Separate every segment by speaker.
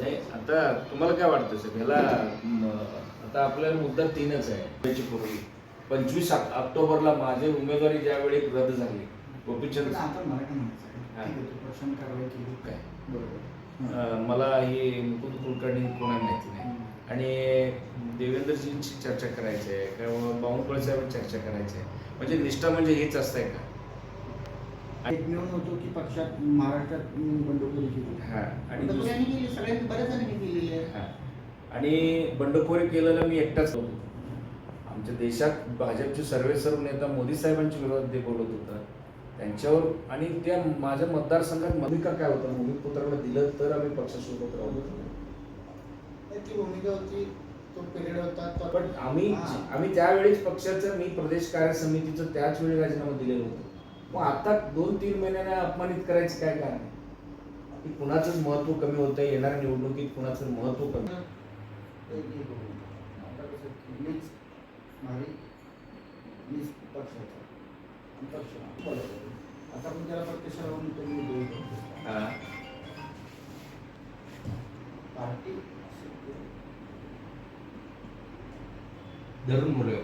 Speaker 1: नाही आता तुम्हाला काय वाटतं सर? ह्याला आता आपल्याला मुद्दा तीनच आहे. त्याची पूर्वी. पंचवीस ऑक- ऑक्टोबरला माझी उमेदवारी ज्यावेळी रद्द झाली गोपीचंद
Speaker 2: आता म्हणायचं कारवाई केली.
Speaker 1: काय
Speaker 2: बरोबर.
Speaker 1: मला ही मुकुंद कुलकर्णी कोणा माहिती नाही. आणि देवेंद्रजींची चर्चा करायची आहे किंवा बावनकुळे साहेब चर्चा करायची आहे. म्हणजे निष्ठा म्हणजे हेच असतंय का?
Speaker 2: एकमेव नव्हतो की पक्षात महाराष्ट्रात बंडखोरी केली
Speaker 1: हा. आणि दुस-
Speaker 2: केली सगळ्यांनी बऱ्याच जणांनी केलेली आहे.
Speaker 1: हा. आणि बंडखोरी केलेलं मी एकटाच होतो. आमच्या देशात भाजपचे सर्वे सर्व नेता मोदी साहेबांच्या विरोधात ते बोलत होता. त्यांच्यावर आणि त्या माझ्या मतदारसंघात भूमिका काय होतं? भूमिपुत्राला दिलं तर आम्ही पक्षासोबत राहू.
Speaker 2: ती भूमिका होती तो पिरियड होता तो-
Speaker 1: पण आम्ही
Speaker 2: हा.
Speaker 1: आम्ही त्यावेळीच पक्षाचं मी प्रदेश कार्य समितीचं त्याच वेळी राजीनामा दिलेलं होतं. मग आता दोन तीन महिन्याने अपमानित करायचं काय कारण आहे? की कुणाचंच महत्त्व कमी होतं येणाऱ्या निवडणुकीत कुणाचं महत्त्व कमी.
Speaker 2: आता कसं की मीच माझी मीच पक्षाचा आणि पक्ष. आता पण त्याला प्रत्यक्ष राहून तुम्ही देऊ शकतो.
Speaker 1: हा.
Speaker 2: पार्टी
Speaker 3: धरून बोलूया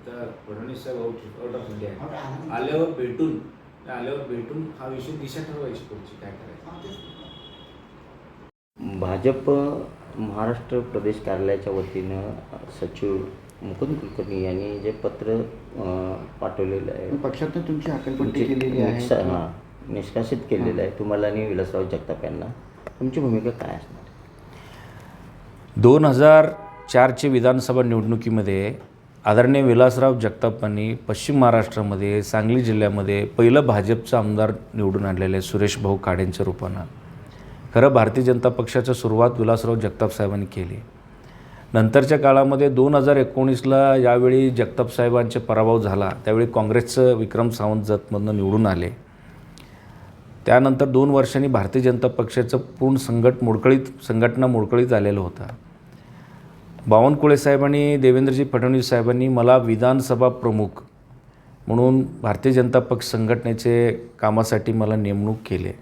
Speaker 1: आता Fadnavis saheb out out of India आहे. आल्यावर भेटून आल्यावर भेटून हा विषय दिशा ठरवायची पुढची काय करायचं.
Speaker 4: भाजप महाराष्ट्र प्रदेश कार्यालयाच्या वतीनं सचिव मुकुंद कुलकर्णी यांनी जे पत्र पाठवलेलं आहे.
Speaker 2: पक्षातून तुमची हकलपट्टी केलेली आहे
Speaker 4: हां, निष्कासित केलेलं आहे. तुम्हाला आणि विलासराव जगताप यांना. तुमची भूमिका काय असणार?
Speaker 5: दोन हजार चारचे विधानसभा निवडणुकीमध्ये आदरणीय विलासराव जगतापांनी पश्चिम महाराष्ट्रामध्ये सांगली जिल्ह्यामध्ये पहिलं भाजपचं आमदार निवडून आणलेलं आहे सुरेश भाऊ काडेंच्या रूपानं. खरं भारतीय जनता पक्षाचं सुरुवात विलासराव जगताप साहेबांनी केली. नंतरच्या काळामध्ये दोन हजार एकोणीसला यावेळी जगताप साहेबांचे पराभव झाला. त्यावेळी काँग्रेसचं विक्रम सावंत जतमधनं निवडून आले. त्यानंतर दोन वर्षांनी भारतीय जनता पक्षाचं पूर्ण संघट मोडकळीत संघटना मोडकळीत आलेलं होतं. बावनकुळे साहेब आणि देवेंद्रजी फडणवीस साहेबांनी मला विधानसभा प्रमुख म्हणून भारतीय जनता पक्ष संघटनेचे कामासाठी मला नेमणूक केले.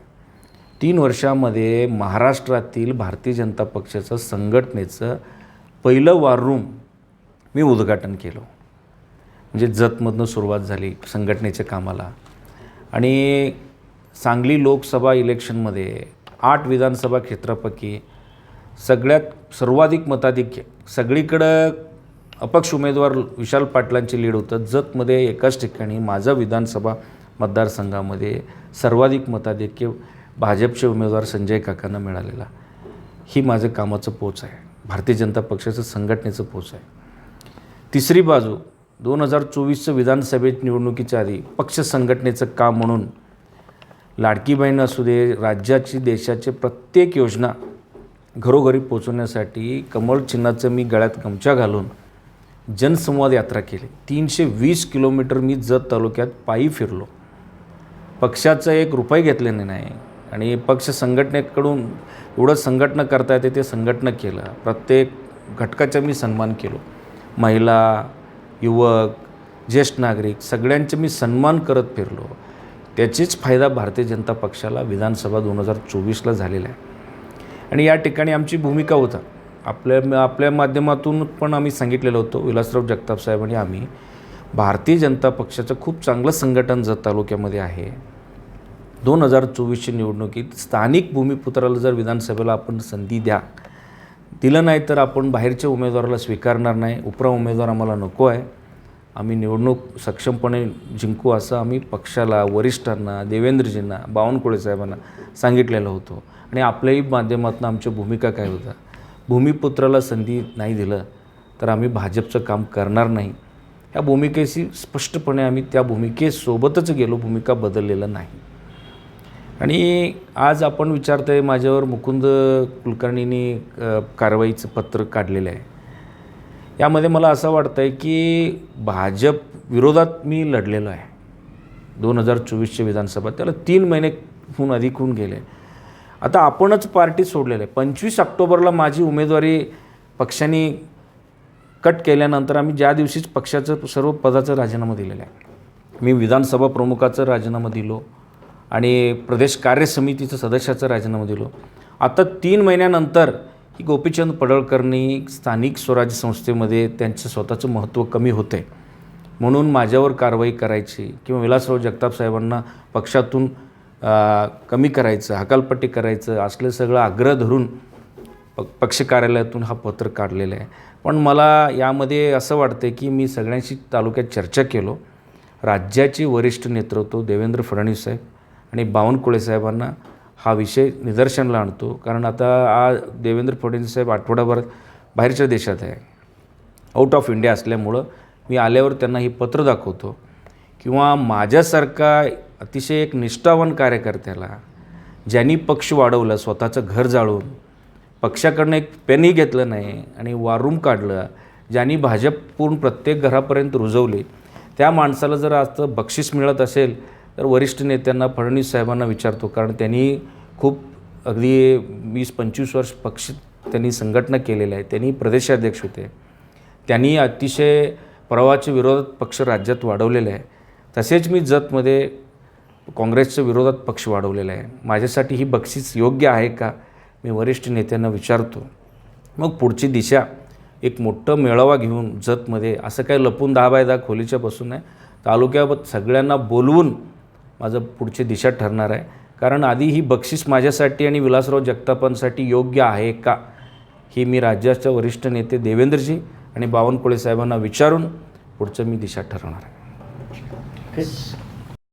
Speaker 5: तीन वर्षामध्ये महाराष्ट्रातील भारतीय जनता पक्षाचं संघटनेचं पहिलं वॉर रूम मी उद्घाटन केलं. म्हणजे जतमधनं सुरुवात झाली संघटनेच्या कामाला. आणि सांगली लोकसभा इलेक्शनमध्ये आठ विधानसभा क्षेत्रापैकी सगळ्यात सर्वाधिक मताधिक्य. सगळीकडं अपक्ष उमेदवार विशाल पाटलांची लीड होतं. जतमध्ये एकाच ठिकाणी माझा विधानसभा मतदारसंघामध्ये सर्वाधिक मताधिक्य भाजपचे उमेदवार संजय काकांना मिळालेला. ही माझं कामाचं पोच आहे. भारतीय जनता पक्षाचं संघटनेचं पोच आहे. तिसरी बाजू दोन हजार चोवीसचं विधानसभेत निवडणुकीच्या आधी पक्ष संघटनेचं काम म्हणून लाडकी बहीण असू दे राज्याची देशाचे प्रत्येक योजना घरोघरी पोचवण्यासाठी कमळ चिन्हाचं मी गळ्यात गमछा घालून जनसंवाद यात्रा केली. तीनशे वीस किलोमीटर मी जत तालुक्यात पायी फिरलो. पक्षाचं एक रुपये घेतलेले नाही आणि पक्ष संघटनेकडून एवढं संघटना करता येते ते संघटना केलं. प्रत्येक घटकाचा मी सन्मान केलो. महिला युवक ज्येष्ठ नागरिक सगळ्यांचे मी सन्मान करत फिरलो. त्याचीच फायदा भारतीय जनता पक्षाला विधानसभा दोन हजार चोवीसला झालेला आहे. आणि या ठिकाणी आमची भूमिका होता. आपल्या आपल्या माध्यमातून पण आम्ही सांगितलेलं होतं विलासराव जगताप साहेब आणि आम्ही भारतीय जनता पक्षाचं खूप चांगलं संघटन जत तालुक्यामध्ये आहे. दोन हजार चोवीसच्या निवडणुकीत स्थानिक भूमिपुत्राला जर विधानसभेला आपण संधी द्या दिलं नाही तर आपण बाहेरच्या उमेदवाराला स्वीकारणार नाही उपरा उमेदवार आम्हाला नको आहे. आम्ही निवडणूक सक्षमपणे जिंकू असं आम्ही पक्षाला वरिष्ठांना देवेंद्रजींना बावनकुळे साहेबांना सांगितलेलं होतं. आणि आपल्याही माध्यमातून आमच्या भूमिका काय होत्या? भूमिपुत्राला संधी नाही दिलं तर आम्ही भाजपचं काम करणार नाही. ह्या भूमिकेशी स्पष्टपणे आम्ही त्या भूमिकेसोबतच गेलो भूमिका बदललेलं नाही. आणि आज आपण विचारतोय माझ्यावर मुकुंद कुलकर्णींनी कारवाईचं पत्र काढलेलं आहे. यामध्ये मला असं वाटतं आहे की भाजप विरोधात मी लढलेलो आहे. दोन हजार चोवीसच्या विधानसभा त्याला तीन महिनेहून अधिक होऊन गेले. आता आपणच पार्टी सोडलेलं आहे. पंचवीस ऑक्टोबरला माझी उमेदवारी पक्षाने कट केल्यानंतर आम्ही ज्या दिवशीच पक्षाचं सर्व पदाचा राजीनामा दिलेला आहे. मी विधानसभा प्रमुखाचा राजीनामा दिलो आणि प्रदेश कार्य समितीचं सदस्याचा राजीनामा दिलो. आता तीन महिन्यानंतर की गोपीचंद पडळकरनी स्थानिक स्वराज्य संस्थेमध्ये त्यांचं स्वतःचं महत्त्व कमी होते आहे म्हणून माझ्यावर कारवाई करायची किंवा विलासराव जगताप साहेबांना पक्षातून कमी करायचं हकालपट्टी करायचं असलं सगळं आग्रह धरून प पक्ष कार्यालयातून हा पत्र काढलेलं आहे. पण मला यामध्ये असं वाटतं की मी सगळ्यांशी तालुक्यात चर्चा केलो. राज्याचे वरिष्ठ नेतृत्व देवेंद्र फडणवीस साहेब आणि बावनकुळे साहेबांना हा विषय निदर्शनाला आणतो. कारण आता आ देवेंद्र फडणवीस साहेब आठवडाभरात बाहेरच्या देशात आहे. आउट ऑफ इंडिया असल्यामुळं मी आल्यावर त्यांना ही पत्र दाखवतो. किंवा माझ्यासारखा अतिशय एक निष्ठावान कार्यकर्त्याला ज्यांनी पक्ष वाढवला स्वतःचं घर जाळून पक्षाकडनं एक पेनही घेतलं नाही आणि वारूम काढलं ज्यांनी भाजप पूर्ण प्रत्येक घरापर्यंत रुजवली त्या माणसाला जर आज बक्षीस मिळत असेल तर वरिष्ठ नेत्यांना फडणवीस साहेबांना विचारतो कारण त्यांनी खूप अगदी वीस पंचवीस वर्ष पक्ष त्यांनी संघटना केलेल्या आहे त्यांनी प्रदेशाध्यक्ष होते. त्यांनी अतिशय प्रवाहाच्या विरोधात पक्ष राज्यात वाढवलेला आहे. तसेच मी जतमध्ये काँग्रेसच्या विरोधात पक्ष वाढवलेला आहे. माझ्यासाठी ही बक्षीस योग्य आहे का मी वरिष्ठ नेत्यांना विचारतो. मग पुढची दिशा एक मोठं मेळावा घेऊन जतमध्ये असं काही लपून दहा बाय दहा खोलीच्या बसून आहे? तालुक्यात सगळ्यांना बोलवून माझं पुढची दिशा ठरणार आहे. कारण आधी ही बक्षीस माझ्यासाठी आणि विलासराव जगतापांसाठी योग्य आहे का ही मी राज्याच्या वरिष्ठ नेते देवेंद्रजी आणि बावनकुळे साहेबांना विचारून पुढचं मी दिशा ठरवणार आहे.